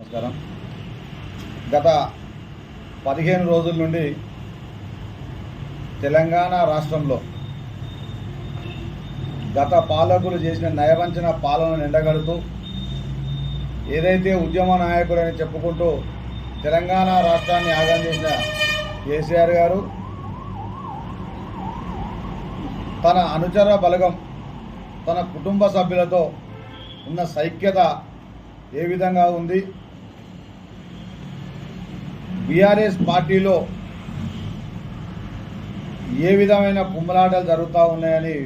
నమస్కారం. గత పదిహేను రోజుల నుండి తెలంగాణ రాష్ట్రంలో గత పాలకులు చేసిన నయవంచన పాలన నిండగడుతూ ఏదైతే ఉద్యమ నాయకులని చెప్పుకుంటూ తెలంగాణ రాష్ట్రాన్ని ఆగం చేసిన కేసీఆర్ గారు తన అనుచర బలగం తన కుటుంబ సభ్యులతో ఉన్న సైక్యత ఏ విధంగా ఉంది? బీఆర్ఎస్ పార్టీలో ఏ విధమైన కుమ్మలాటలు జరుగుతూ ఉన్నాయని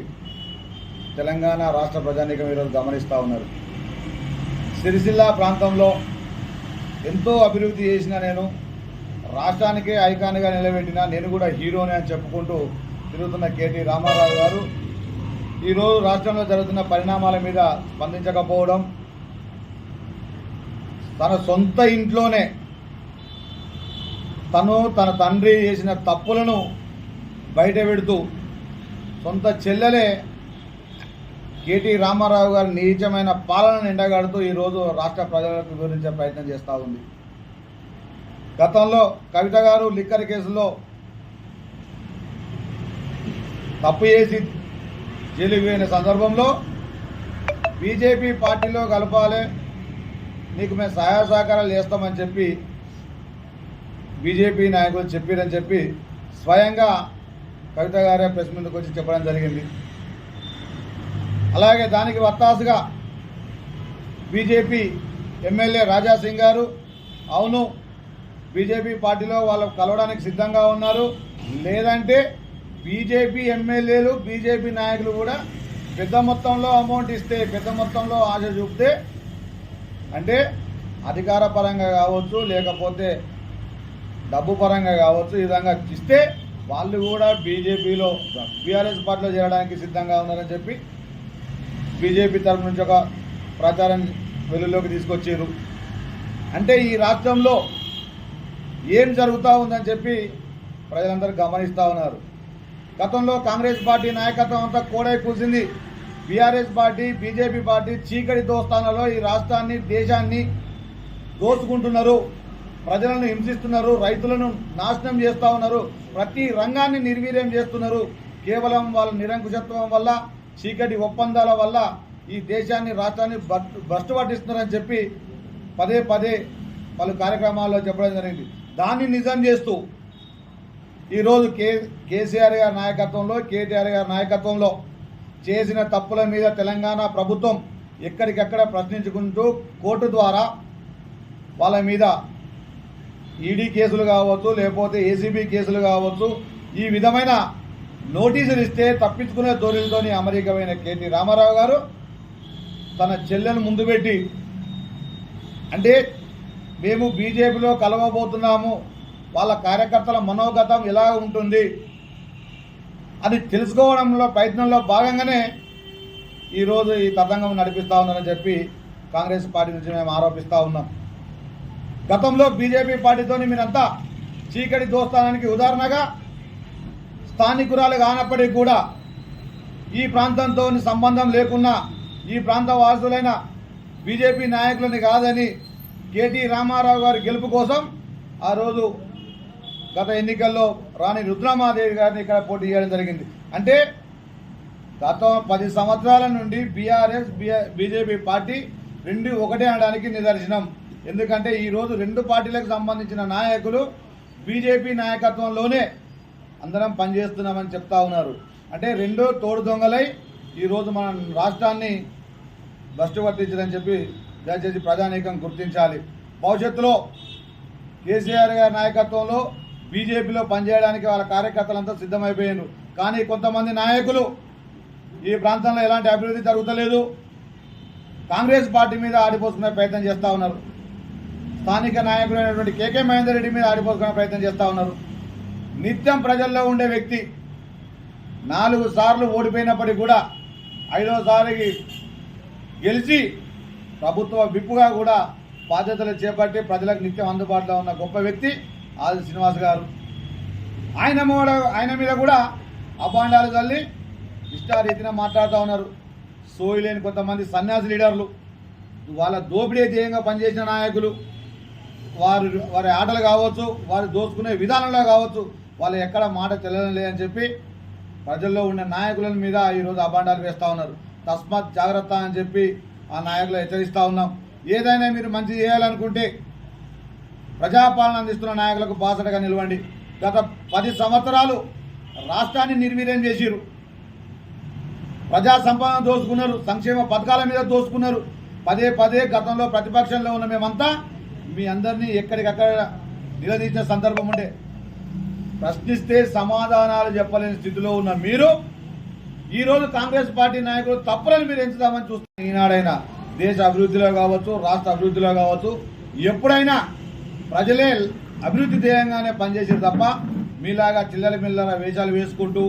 తెలంగాణ రాష్ట్ర ప్రజానీకం ఈరోజు గమనిస్తూ ఉన్నారు. సిరిసిల్ల ప్రాంతంలో ఎంతో అభివృద్ధి చేసిన నేను రాష్ట్రానికే ఐకాన్గా నిలబెట్టిన నేను కూడా హీరోని అని చెప్పుకుంటూ తిరుగుతున్న కేటీ రామారావు గారు ఈరోజు రాష్ట్రంలో జరుగుతున్న పరిణామాల మీద స్పందించకపోవడం తన సొంత ఇంట్లోనే తను తన తండ్రి చేసిన తప్పులను బయట పెడుతూ సొంత చెల్లెలే కేటీ రామారావు గారి నీచమైన పాలనను ఎండగాడుతూ ఈరోజు రాష్ట్ర ప్రజలకు వివరించే ప్రయత్నం చేస్తూ ఉంది. గతంలో కవిత గారు లిక్కర్ కేసులో తప్పు చేసి జైలుకు పోయిన సందర్భంలో బీజేపీ పార్టీలో కలపాలి నీకు మేము సహాయ సహకారాలు చేస్తామని చెప్పి బీజేపీ నాయకులు చెప్పారని చెప్పి స్వయంగా కవిత గారే ప్రెస్ ముందుకు వచ్చి చెప్పడం జరిగింది. అలాగే దానికి వత్తాసుగా బీజేపీ ఎమ్మెల్యే రాజా సింగ్ గారు అవును బీజేపీ పార్టీలో వాళ్ళు కలవడానికి సిద్ధంగా ఉన్నారు. లేదంటే బీజేపీ ఎమ్మెల్యేలు బీజేపీ నాయకులు కూడా పెద్ద మొత్తంలో అమౌంట్ ఇస్తే పెద్ద మొత్తంలో ఆశ చూపితే అంటే అధికార పరంగా కావచ్చు లేకపోతే డబ్బు పరంగా కావచ్చు ఈ విధంగా ఇస్తే వాళ్ళు కూడా బీజేపీలో బీఆర్ఎస్ పార్టీలో చేరడానికి సిద్ధంగా ఉన్నారని చెప్పి బీజేపీ తరఫు నుంచి ఒక ప్రచారం వెలుగులోకి తీసుకొచ్చారు. అంటే ఈ రాష్ట్రంలో ఏం జరుగుతూ ఉందని చెప్పి ప్రజలందరూ గమనిస్తూ ఉన్నారు. గతంలో కాంగ్రెస్ పార్టీ నాయకత్వం అంతా కోడై కూసింది బీఆర్ఎస్ పార్టీ బీజేపీ పార్టీ చీకటి దోస్తానాలో ఈ రాష్ట్రాన్ని దేశాన్ని దోచుకుంటున్నారు. ప్రజలను హింసిస్తున్నారు. రైతులను నాశనం చేస్తూ ఉన్నారు. ప్రతి రంగాన్ని నిర్వీర్యం చేస్తున్నారు. కేవలం వాళ్ళ నిరంకుశత్వం వల్ల చీకటి ఒప్పందాల వల్ల ఈ దేశాన్ని రాష్ట్రాన్ని భ్రష్టు పట్టిస్తున్నారని చెప్పి పదే పదే పలు కార్యక్రమాల్లో చెప్పడం జరిగింది. దాన్ని నిజం చేస్తూ ఈరోజు కే కేసీఆర్ గారి నాయకత్వంలో కేటీఆర్ గారి నాయకత్వంలో చేసిన తప్పుల మీద తెలంగాణ ప్రభుత్వం ఎక్కడికెక్కడ ప్రశ్నించుకుంటూ కోర్టు ద్వారా వాళ్ళ మీద ఈడీ కేసులు కావచ్చు లేకపోతే ఏసీబీ కేసులు కావచ్చు ఈ విధమైన నోటీసులు ఇస్తే తప్పించుకునే ధోరణితోని అమెరికమైన కేటీ రామారావు గారు తన చెల్లెను ముందు పెట్టి అంటే మేము బీజేపీలో కలవబోతున్నాము వాళ్ళ కార్యకర్తల మనోగతం ఎలా ఉంటుంది అది తెలుసుకోవడంలో ప్రయత్నంలో భాగంగానే ఈరోజు ఈ తతంగం నడిపిస్తూ ఉందని చెప్పి కాంగ్రెస్ పార్టీ నుంచి మేము ఆరోపిస్తూ ఉన్నాం. గతంలో బీజేపీ పార్టీతోని మీరంతా చీకటి దోస్తానానికి ఉదాహరణగా స్థానికురాలు కానప్పటికీ కూడా ఈ ప్రాంతంతో సంబంధం లేకున్నా ఈ ప్రాంత వాసులైన బీజేపీ నాయకులని కాదని కేటీ రామారావు గారి గెలుపు కోసం ఆ రోజు గత ఎన్నికల్లో రాణి రుద్రమాదేవి గారిని ఇక్కడ పోటీ చేయడం జరిగింది. అంటే గత పది సంవత్సరాల నుండి బీఆర్ఎస్ బీజేపీ పార్టీ రెండు ఒకటే అనడానికి నిదర్శనం. ఎందుకంటే ఈరోజు రెండు పార్టీలకు సంబంధించిన నాయకులు బీజేపీ నాయకత్వంలోనే అందరం పనిచేస్తున్నామని చెప్తా ఉన్నారు. అంటే రెండో తోడు దొంగలై ఈరోజు మన రాష్ట్రాన్ని భ్రష్టు పట్టించారని చెప్పి దయచేసి ప్రజానీకం గుర్తించాలి. భవిష్యత్తులో కేసీఆర్ గారి నాయకత్వంలో బీజేపీలో పనిచేయడానికి వాళ్ళ కార్యకర్తలంతా సిద్ధమైపోయారు. కానీ కొంతమంది నాయకులు ఈ ప్రాంతంలో ఎలాంటి అభివృద్ధి జరుగుతలేదు. కాంగ్రెస్ పార్టీ మీద ఆడిపోసుకునే ప్రయత్నం చేస్తూ ఉన్నారు. స్థానిక నాయకులైనటువంటి కేకే మహేందర్ రెడ్డి మీద ఆడిపోసుకునే ప్రయత్నం చేస్తూ ఉన్నారు. నిత్యం ప్రజల్లో ఉండే వ్యక్తి నాలుగు సార్లు ఓడిపోయినప్పటికీ కూడా ఐదోసారికి గెలిచి ప్రభుత్వ విప్పుగా కూడా బాధ్యతలు చేపట్టి ప్రజలకు నిత్యం అందుబాటులో ఉన్న గొప్ప వ్యక్తి. ఆది శ్రీనివాస్ గారు. ఆయన ఆయన మీద కూడా అపాండాలు తల్లి ఇష్టారీతిన మాట్లాడుతూ ఉన్నారు. సోయి లేని కొంతమంది సన్యాసి లీడర్లు. వాళ్ళ దోపిడీ ధ్యేయంగా పనిచేసిన నాయకులు. వారు వారి ఆటలు కావచ్చు వారు దోచుకునే విధానంలో కావచ్చు వాళ్ళు ఎక్కడ మాట తెలియడం లేదని చెప్పి ప్రజల్లో ఉన్న నాయకుల మీద ఈరోజు అభాండాలు వేస్తూ ఉన్నారు. తస్మాత్ జాగ్రత్త అని చెప్పి ఆ నాయకులు హెచ్చరిస్తూ ఉన్నాం. ఏదైనా మీరు మంచి చేయాలనుకుంటే ప్రజాపాలన అందిస్తున్న నాయకులకు బాసటగా నిలవండి. గత పది సంవత్సరాలు రాష్ట్రాన్ని నిర్వీర్యం చేసిరు ప్రజా సంపాదన దోచుకున్నారు సంక్షేమ పథకాల మీద దోచుకున్నారు పదే పదే గతంలో ప్రతిపక్షంలో ఉన్న మేమంతా మీ అందరినీ ఎక్కడికక్కడ నిలదీసిన సందర్భం ఉండే. ప్రశ్నిస్తే సమాధానాలు చెప్పలేని స్థితిలో ఉన్న మీరు ఈరోజు కాంగ్రెస్ పార్టీ నాయకులు తప్పులను మీరు ఎంచుదామని చూస్తున్నారు ఈనాడైనా దేశ అభివృద్ధిలో కావచ్చు రాష్ట్ర అభివృద్ధిలో కావచ్చు ఎప్పుడైనా ప్రజలే అభివృద్ధి ధ్యేయంగానే పనిచేసారు తప్ప మీలాగా చిల్లర మిల్లర వేషాలు వేసుకుంటూ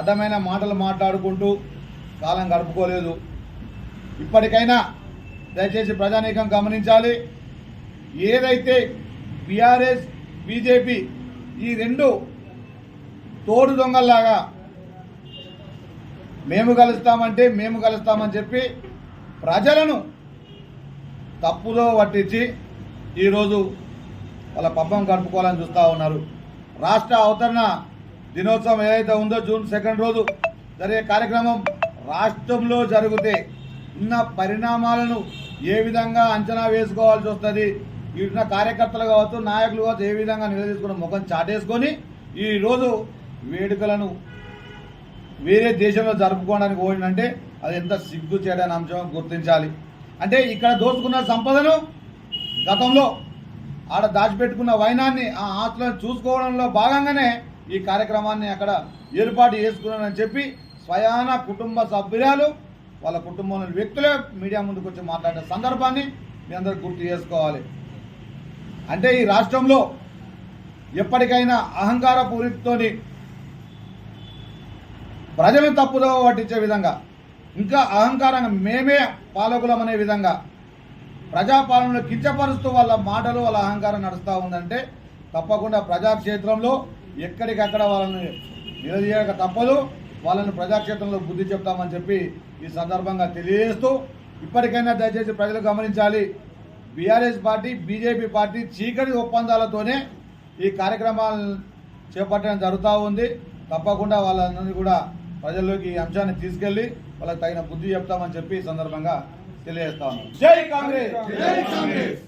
అర్థమైన మాటలు మాట్లాడుకుంటూ కాలం గడుపుకోలేదు. ఇప్పటికైనా దయచేసి ప్రజానీకం గమనించాలి. ఏదైతే బీఆర్ఎస్ బీజేపీ ఈ రెండు తోడు దొంగల్లాగా మేము కలుస్తామంటే మేము కలుస్తామని చెప్పి ప్రజలను తప్పులో పట్టించి ఈరోజు వాళ్ళ పబ్బం గడుపుకోవాలని చూస్తూ ఉన్నారు. రాష్ట్ర అవతరణ దినోత్సవం ఏదైతే ఉందో జూన్ సెకండ్ రోజు జరిగే కార్యక్రమం రాష్ట్రంలో జరిగితే ఉన్న పరిణామాలను ఏ విధంగా అంచనా వేసుకోవాల్సి వస్తుంది వీటిన కార్యకర్తలు కావచ్చు నాయకులు కావచ్చు ఏ విధంగా నిలదీసుకుని ముఖం చాటేసుకొని ఈరోజు వేడుకలను వేరే దేశంలో జరుపుకోవడానికి పోయిందంటే అది ఎంత సిగ్గు చేయడానికి అంశం గుర్తించాలి. అంటే ఇక్కడ దోచుకున్న సంపదను గతంలో ఆడ దాచిపెట్టుకున్న వైనాన్ని ఆ ఆస్తులను చూసుకోవడంలో భాగంగానే ఈ కార్యక్రమాన్ని అక్కడ ఏర్పాటు చేసుకున్నానని చెప్పి స్వయాన కుటుంబ సభ్యురాలు వాళ్ళ కుటుంబంలోని వ్యక్తులే మీడియా ముందుకు వచ్చి మాట్లాడిన సందర్భాన్ని మీ అందరూ గుర్తు చేసుకోవాలి. అంటే ఈ రాష్ట్రంలో ఎప్పటికైనా అహంకార పూరితోని ప్రజలను తప్పుదో పట్టించే విధంగా ఇంకా అహంకారంగా మేమే పాలకులం అనే విధంగా ప్రజాపాలనలో కించపరుస్తూ వాళ్ళ మాటలు వాళ్ళ అహంకారం నడుస్తూ ఉందంటే తప్పకుండా ప్రజాక్షేత్రంలో ఎక్కడికక్కడ వాళ్ళని నిలదీయక తప్పదు. వాళ్ళని ప్రజాక్షేత్రంలో బుద్ధి చెప్తామని చెప్పి ఈ సందర్భంగా తెలియజేస్తూ ఇప్పటికైనా దయచేసి ప్రజలు గమనించాలి. బీఆర్ఎస్ పార్టీ బీజేపీ పార్టీ చీకటి ఒప్పందాలతోనే ఈ కార్యక్రమాలను చేపట్టడం జరుగుతూ ఉంది. తప్పకుండా వాళ్ళందరినీ కూడా ప్రజల్లోకి ఈ అంశాన్ని తీసుకెళ్ళి వాళ్ళకి తగిన బుద్ధి చెప్తామని చెప్పి ఈ సందర్భంగా తెలియజేస్తా ఉన్నాం. జై కాంగ్రెస్. జై కాంగ్రెస్.